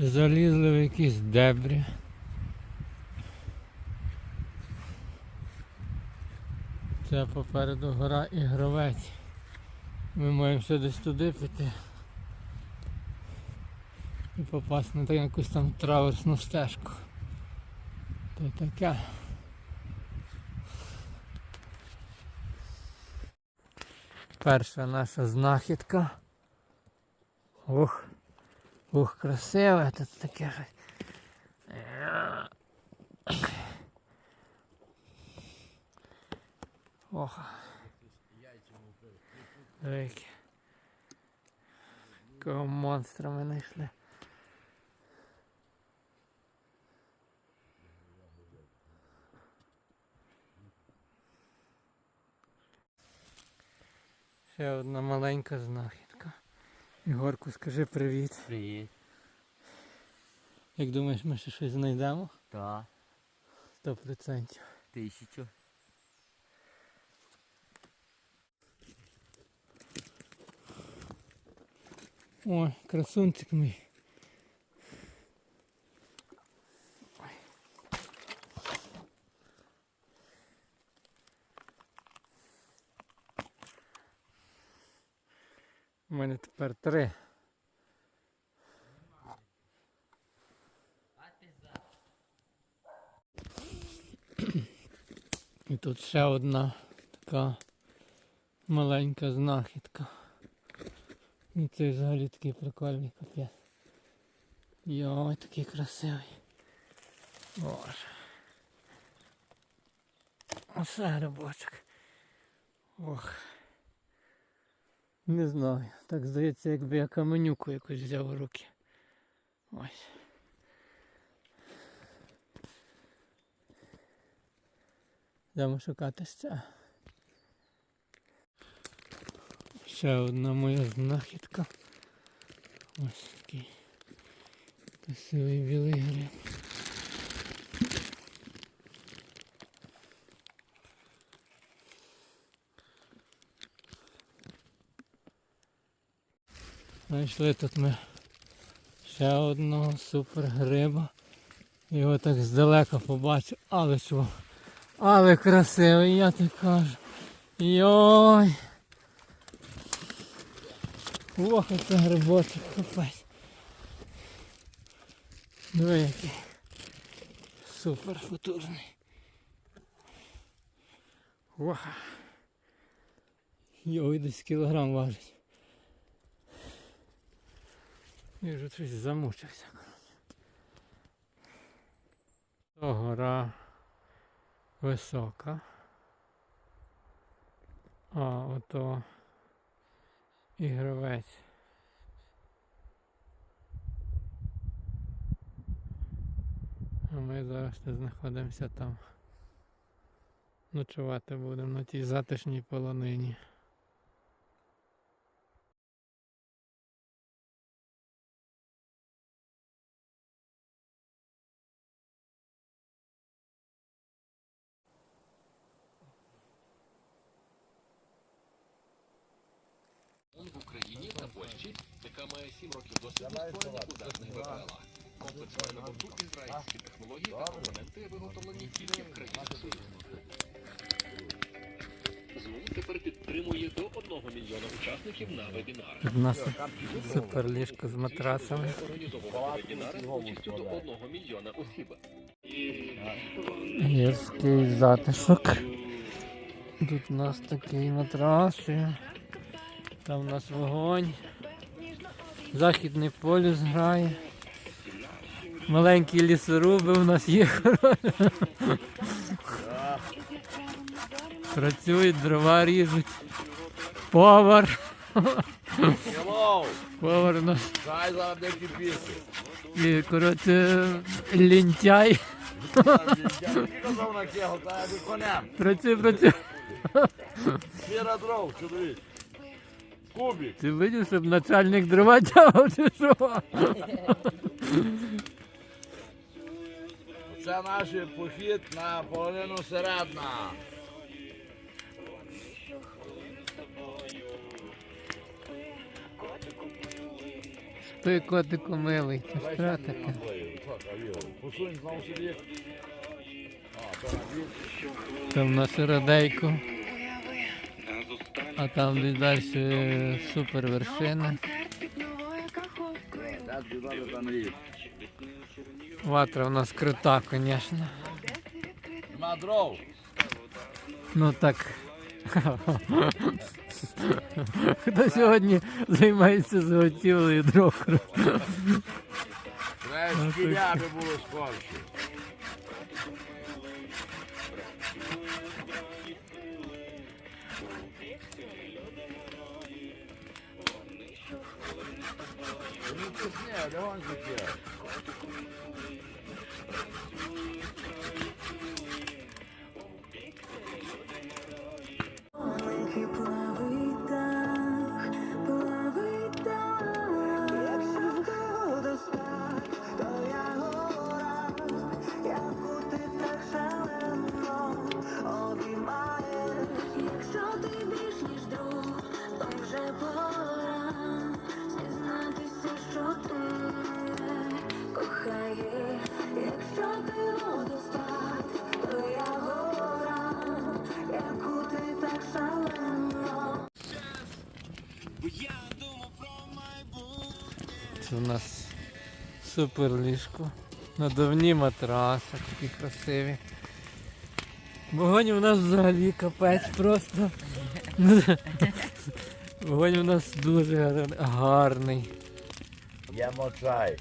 Залізли в якісь дебрі. Це попереду гора і гравець. Ми маємо ще десь туди піти. І попасти на якусь там траверсну стежку. То таке. Перша наша знахідка. Ух, ух, красиве тут таке. Ох. Диви, Якого монстра ми знайшли. Ще одна маленька знахідка. Ігорку, скажи привіт. Привіт. Як думаєш, ми ще щось знайдемо? Так, Сто процентів. тисячу. Ой, красунчик мій. У мене тепер три. І тут ще одна така маленька знахідка. І цей взагалі такий прикольний капець. Йой, такий красивий. Боже. Оце грибочок. Ох. Не знаю. Так здається, якби я каменюку якусь взяв в руки. Ось. Йдемо шукати ще. Ще одна моя знахідка. Ось такий красивий білий гриб. Знайшли тут ми ще одного супер гриба. Його так здалека побачив, але що, але красивий, я так кажу. Йой! Ох, це грибочок, капець. Диви який. Супер футурний. Ох. Йой, десь кілограм важить. Я вже щось замучився. То гора висока. А ото і гравець. А ми зараз не знаходимося там. Ночувати будемо на тій затишній полонині. в Польщі, яка має 7 років досвіду створення ударних БПЛА. Комплекс має на борту ізраїльські технології та компоненти, виготовлені тільки в країнах Союзу. Zoom тепер підтримує до 1 мільйона учасників на вебінарах. У нас супер ліжко з матрасами. Організовував вебінари з участю до 1 мільйона осіб. Є такий затишок. Тут у нас такий матрас. і Там у нас вогонь. Західний полюс грає. Маленькі лісоруби у нас є. Працюють, дрова ріжуть. Повар. Повар у нас. І, коротше, лінтяй. Працює, працює. Сіра дров, чоловік. Кубик. Ти видів, щоб начальник дрова тягав чи що? Це наш похід на половину середна. Той котику милий, це що таке? Посунь знову собі. Там на сиродейку. А там десь далі супер вершина. Ватра у нас крута, звісно. Нема дров. Ну так. Хто сьогодні займається заготівлею дров? Треба шкіля, було скорше. Ну, тисни, легонь таке. Маленький Це у нас супер ліжко. Надувні матраси, такі красиві. Вогонь у нас взагалі капець просто. Вогонь у нас дуже гарний. П'ємо чай.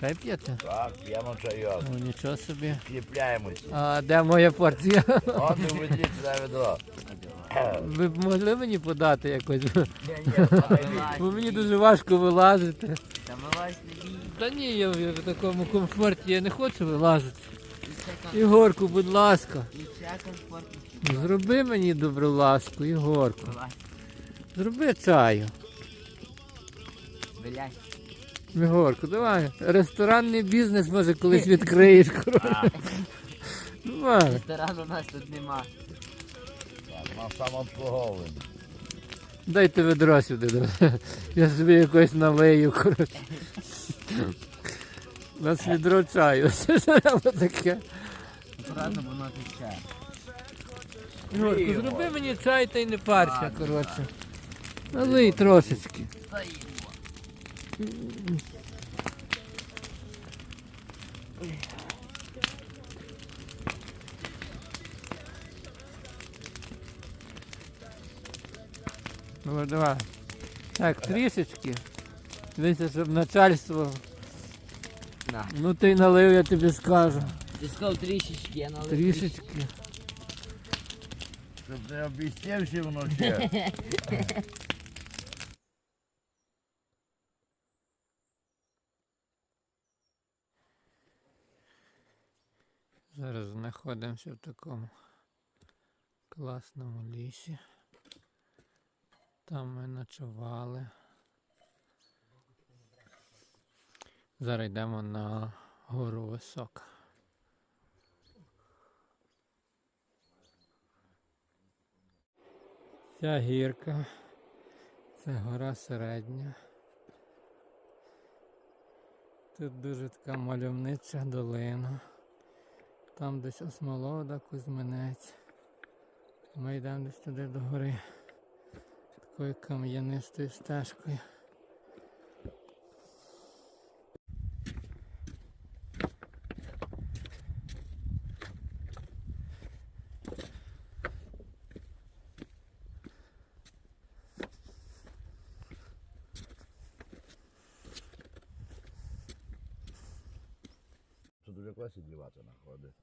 Чай п'єте? Так, п'ємо чайок. О, нічого собі. Кріпляємося. А де моя порція? От і ведіть сюди ведро. Ви б могли мені подати якось? Бо мені дуже важко вилазити. Та вилазь не бій. Та ні, я в в такому комфорті я не хочу вилазити. Ігорку, будь ласка, І це комфортно. зроби мені добру ласку, Ігорку. Вилазь. Зроби чаю. Блядь. Ігорку, давай. Ресторанний бізнес може колись відкриєш. коротше. Давай. Ресторану у нас тут нема. На самообслуговування. Дайте ведро сюди. Я собі якось налию, коротше. У нас відро чаю. Це ж воно таке. Акуратно воно тече. Ігорку, зроби мені чай та й не парся, коротше. Налий трошечки. Стоїмо. Ну давай. Так, трішечки. Дивіться, щоб начальство. На. Ну ти налив, я тобі скажу. Ти сказав трішечки, я налив. Трішечки. Щоб не обіцявши воно ще. Зараз знаходимося в такому класному лісі. Там ми ночували. Зараз йдемо на гору висока. Ця гірка. Це гора середня. Тут дуже така мальовнича долина. Там десь осмолода, Кузьминець. Ми йдемо десь туди до гори. Такою кам'янистою стежкою. Тут вже класі дівати находить.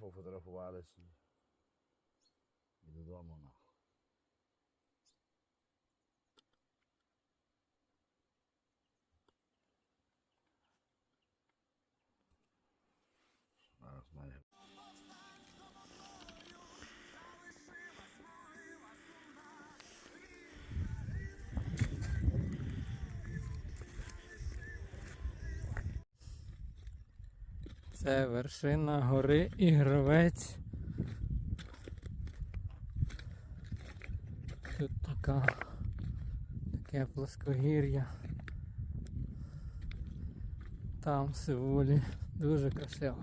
Пофотографувалися. І додому на. Це вершина гори і гравець. Тут така таке плоскогір'я. Там сиволі. Дуже красиво.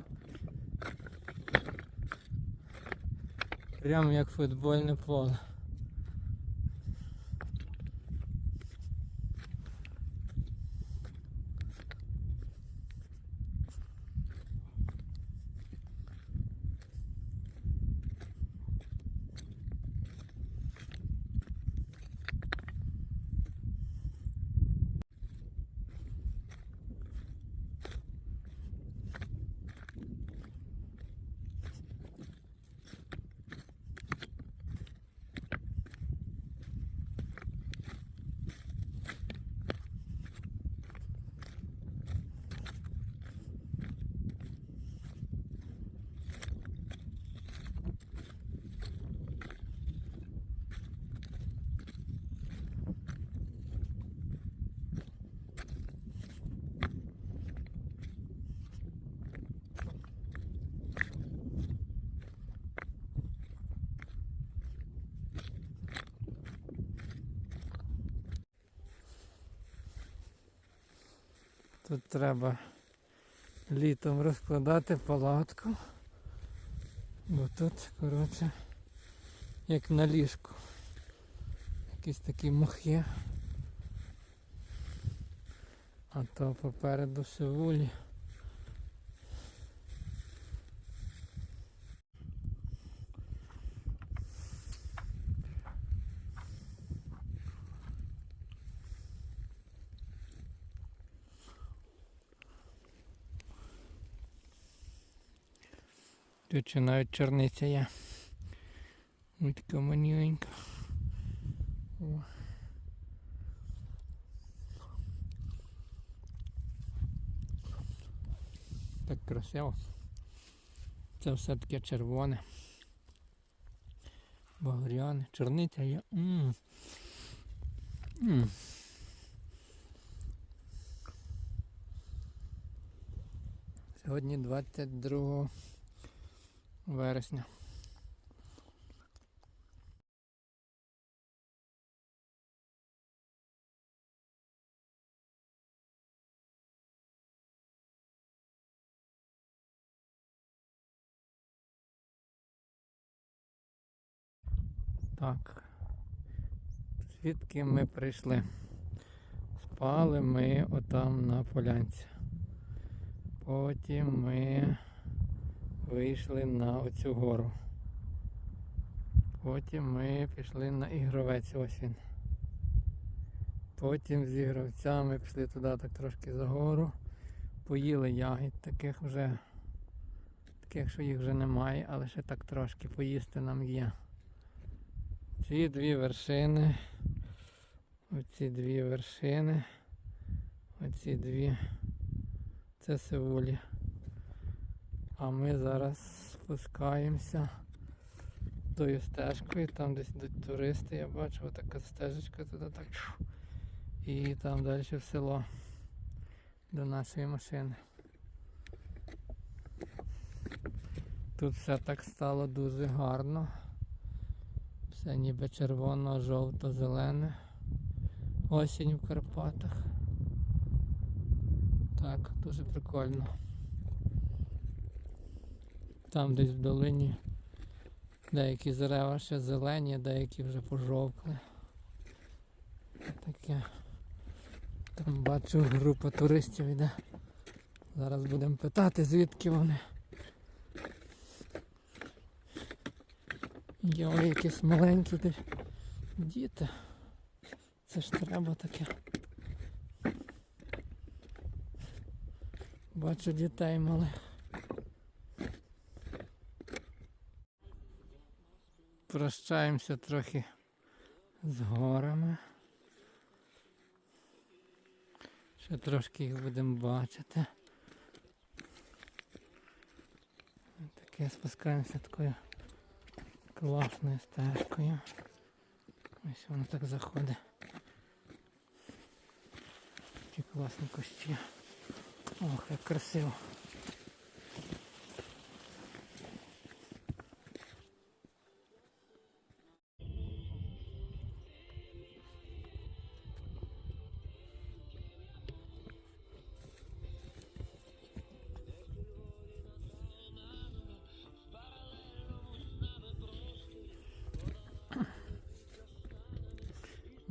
Прямо як футбольне поле. Тут треба літом розкладати палатку. Бо тут, коротше, як на ліжку. Якісь такі мухи. А то попереду все Тут ще навіть чорниця є. Ось така манюнька. О. Так красиво. Це все таке червоне. Багряне. Чорниця є. М. М. Сьогодні 22 вересня. Так. Звідки ми прийшли? Спали ми отам на полянці. Потім ми вийшли на оцю гору. Потім ми пішли на ігровець ось він. Потім з ігровцями пішли туди так трошки за гору. Поїли ягід, таких вже, таких, що їх вже немає, але ще так трошки поїсти нам є. Ці дві вершини. Оці дві вершини. Оці дві. Це Сеулі. А ми зараз спускаємося тою стежкою, там десь йдуть туристи, я бачу, отака стежечка туди так. І там далі в село до нашої машини. Тут все так стало дуже гарно. Все ніби червоно, жовто, зелене. Осінь в Карпатах. Так, дуже прикольно. Там десь в долині деякі дерева ще зелені, деякі вже пожовкли. Таке. Там бачу група туристів йде. Зараз будемо питати, звідки вони. Йо, якісь маленькі ти- діти. Це ж треба таке. Бачу дітей малих. Прощаємося трохи з горами. Ще трошки їх будемо бачити. Таке спускаємося такою класною стежкою. Ось воно так заходить. Такі класні кущі. Ох, як красиво.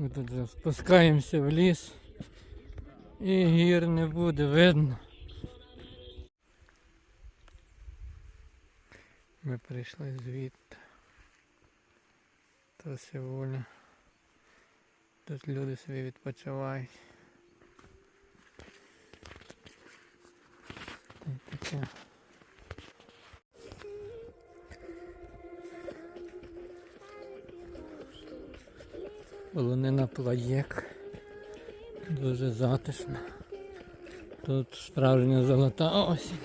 Ми тут вже спускаємося в ліс. І гір не буде видно. Ми прийшли звідти. То Севуля. Тут люди собі відпочивають. Таке. Полонина плаєк. Дуже затишно. Тут справжня золота осінь.